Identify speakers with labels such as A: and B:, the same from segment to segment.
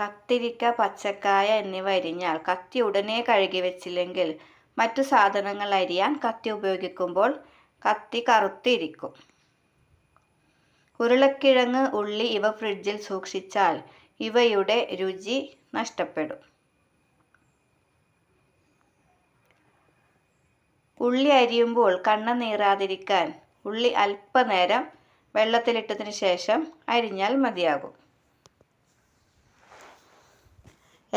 A: കത്തിരിക്ക പച്ചക്കായ എന്നിവ അരിഞ്ഞാൽ കത്തി ഉടനെ കഴുകി വെച്ചില്ലെങ്കിൽ മറ്റു സാധനങ്ങൾ അരിയാൻ കത്തി ഉപയോഗിക്കുമ്പോൾ കത്തി കറുത്തിരിക്കും. ഉരുളക്കിഴങ്ങ് ഉള്ളി ഇവ ഫ്രിഡ്ജിൽ സൂക്ഷിച്ചാൽ ഇവയുടെ രുചി നഷ്ടപ്പെടും. ഉള്ളി അരിയുമ്പോൾ കണ്ണ നീറാതിരിക്കാൻ ഉള്ളി അല്പനേരം വെള്ളത്തിലിട്ടതിന് ശേഷം അരിഞ്ഞാൽ മതിയാകും.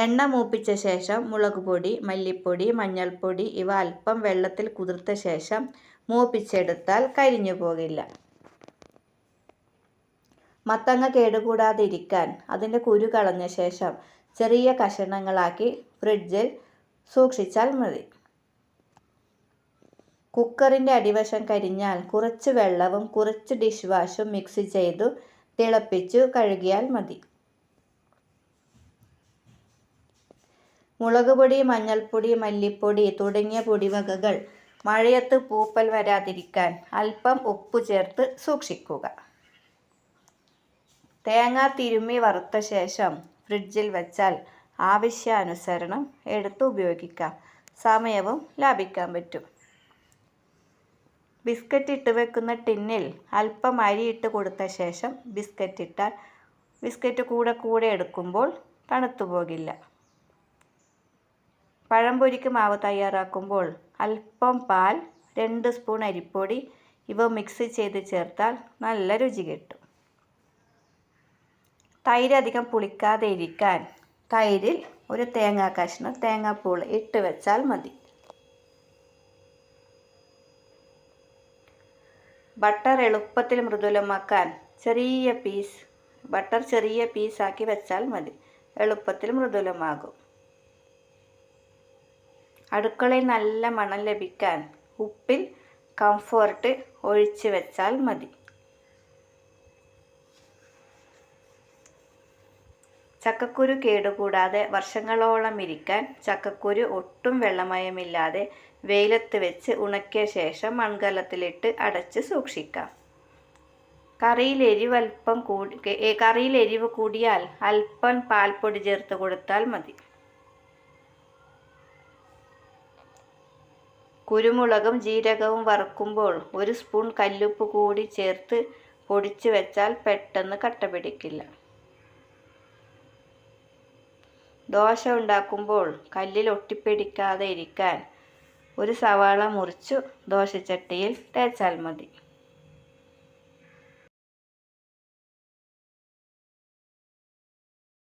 A: എണ്ണ മൂപ്പിച്ച ശേഷം മുളകുപൊടി മല്ലിപ്പൊടി മഞ്ഞൾപ്പൊടി ഇവ അല്പം വെള്ളത്തിൽ കുതിർത്ത ശേഷം മൂപ്പിച്ചെടുത്താൽ കരിഞ്ഞു പോകില്ല. മത്തങ്ങ കേടുകൂടാതിരിക്കാൻ അതിന്റെ കുരു കളഞ്ഞ ശേഷം ചെറിയ കഷണങ്ങളാക്കി ഫ്രിഡ്ജിൽ സൂക്ഷിച്ചാൽ മതി. കുക്കറിന്റെ അടിവശം കരിഞ്ഞാൽ കുറച്ച് വെള്ളവും കുറച്ച് ഡിഷ് വാഷും മിക്സ് ചെയ്തു തിളപ്പിച്ചു കഴുകിയാൽ മതി. മുളക് പൊടി മഞ്ഞൾപ്പൊടി മല്ലിപ്പൊടി തുടങ്ങിയ പൊടിവകകൾ മഴയത്ത് പൂപ്പൽ വരാതിരിക്കാൻ അല്പം ഉപ്പ് ചേർത്ത് സൂക്ഷിക്കുക. തേങ്ങ തിരുമ്മി വറുത്ത ശേഷം ഫ്രിഡ്ജിൽ വെച്ചാൽ ആവശ്യാനുസരണം എടുത്ത് ഉപയോഗിക്കാം. സമയവും ലാഭിക്കാൻ പറ്റും. ബിസ്ക്കറ്റ് ഇട്ട് വെക്കുന്ന ടിന്നിൽ അല്പം അരി ഇട്ട് കൊടുത്ത ശേഷം ബിസ്ക്കറ്റ് ഇട്ടാൽ ബിസ്ക്കറ്റ് കൂടെ കൂടെ എടുക്കുമ്പോൾ തണുത്തു പോകില്ല. പഴംപൊരിക്ക് മാവ് തയ്യാറാക്കുമ്പോൾ അല്പം പാൽ രണ്ട് സ്പൂൺ അരിപ്പൊടി ഇവ മിക്സ് ചെയ്ത് ചേർത്താൽ നല്ല രുചി കിട്ടും. തൈര് അധികം പുളിക്കാതെ ഇരിക്കാൻ തൈരിൽ ഒരു തേങ്ങാ കഷ്ണം തേങ്ങാപ്പൂൾ ഇട്ട് വെച്ചാൽ മതി. ബട്ടർ എളുപ്പത്തിൽ മൃദുലമാക്കാൻ ചെറിയ പീസ് ബട്ടർ ചെറിയ പീസാക്കി വെച്ചാൽ മതി. എളുപ്പത്തിൽ മൃദുലമാകും. അടുക്കളയിൽ നല്ല മണം ലഭിക്കാൻ ഉപ്പിൽ കംഫോർട്ട് ഒഴിച്ച് വെച്ചാൽ മതി. ചക്കക്കുരു കേടുകൂടാതെ വർഷങ്ങളോളം ഇരിക്കാൻ ചക്കക്കുരു ഒട്ടും വെള്ളമയമില്ലാതെ വെയിലത്ത് വെച്ച് ഉണക്കിയ ശേഷം മൺകലത്തിലിട്ട് അടച്ച് സൂക്ഷിക്കാം. കറിയിൽ എരിവ് അല്പം കൂടി കറിയിൽ എരിവ് കൂടിയാൽ അല്പം പാൽപ്പൊടി ചേർത്ത് കൊടുത്താൽ മതി. കുരുമുളകും ജീരകവും വറുക്കുമ്പോൾ ഒരു സ്പൂൺ കല്ലുപ്പ് കൂടി ചേർത്ത് പൊടിച്ച് വെച്ചാൽ പെട്ടെന്ന് കട്ട പിടിക്കില്ല. ദോശ ഉണ്ടാക്കുമ്പോൾ കല്ലിൽ ഒട്ടിപ്പിടിക്കാതെ ഇരിക്കാൻ ഒരു സവാള മുറിച്ചു ദോശച്ചട്ടിയിൽ തേച്ചാൽ മതി.